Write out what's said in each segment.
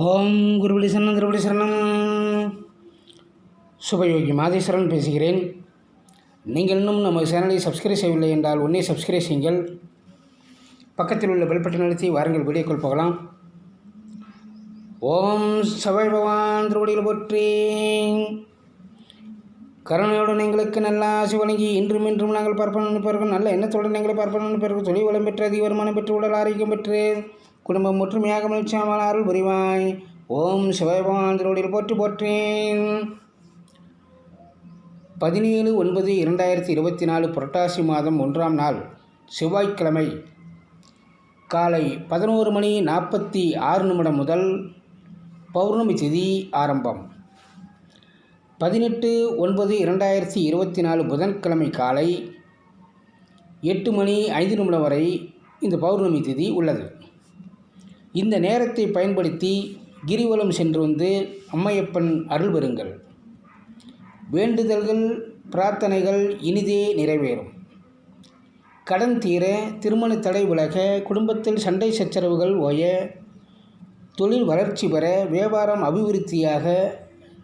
ஓம் குருபடி சரணம் திருபடி சரணம். சுபயோகி மாதேஸ்வரன் பேசுகிறேன். நீங்கள் இன்னும் நம்ம சேனலை சப்ஸ்கிரைப் செய்யவில்லை என்றால் உடனே சப்ஸ்கிரைப் செய்யுங்கள். பக்கத்தில் உள்ள பெல் பட்டன் அழுத்தி வாருங்கள் வீடியோக்குள் போகலாம். ஓம் சபை பகவான் திருவடியில் போற்றி கருணையுடன் எங்களுக்கு நல்ல ஆசை வழங்கி இன்றும் இன்றும் நாங்கள் பார்ப்போம் நினைப்பார்கள் நல்ல எண்ணத்துடன் எங்களை பார்ப்போம் நினைப்பார்கள் தொழில் வளம் பெற்று அதிக வருமானம் பெற்று உடல் ஆரோக்கியம் பெற்று குடும்பம் ஒற்றுமையாக மகிழ்ச்சியாமல் அருள் புரிவாய். ஓம் சிவபகவான் திருவடியில் போற்றி போற்றேன். பதினேழு ஒன்பது இரண்டாயிரத்தி இருபத்தி நாலு புரட்டாசி மாதம் ஒன்றாம் நாள் செவ்வாய்க்கிழமை காலை பதினோரு மணி நாற்பத்தி ஆறு நிமிடம் முதல் பௌர்ணமி திதி ஆரம்பம். பதினெட்டு ஒன்பது இரண்டாயிரத்தி இருபத்தி நாலு புதன்கிழமை காலை எட்டு மணி ஐந்து நிமிடம் வரை இந்த பௌர்ணமி திதி உள்ளது. இந்த நேரத்தை பயன்படுத்தி கிரிவலம் சென்று வந்து அம்மையப்பன் அருள் பெறுங்கள். வேண்டுதல்கள் பிரார்த்தனைகள் இனிதே நிறைவேறும். கடன் தீர திருமண தடை விலக குடும்பத்தில் சண்டை சச்சரவுகள் ஓய தொழில் வளர்ச்சி பெற வியாபாரம் அபிவிருத்தியாக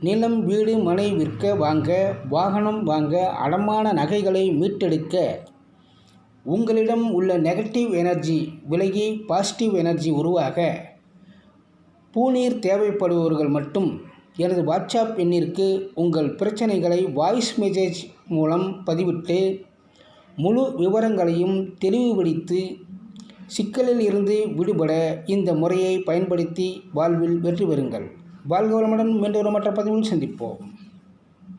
நிலம் வீடு மனை விற்க வாங்க வாகனம் வாங்க அடமான நகைகளை மீட்டெடுக்க உங்களிடம் உள்ள நெகட்டிவ் எனர்ஜி விலகி பாசிட்டிவ் எனர்ஜி உருவாக பூநீர் தேவைப்படுபவர்கள் மட்டும் எனது வாட்ஸ்அப் எண்ணிற்கு உங்கள் பிரச்சனைகளை வாய்ஸ் மெசேஜ் மூலம் பதிவிட்டு முழு விவரங்களையும் தெளிவுபடுத்தி சிக்கலில் இருந்து விடுபட இந்த முறையை பயன்படுத்தி வாழ்வில் வெற்றி பெறுங்கள். வாழ்க வளமுடன் மீண்டும் மற்ற பதிவில் சந்திப்போம்.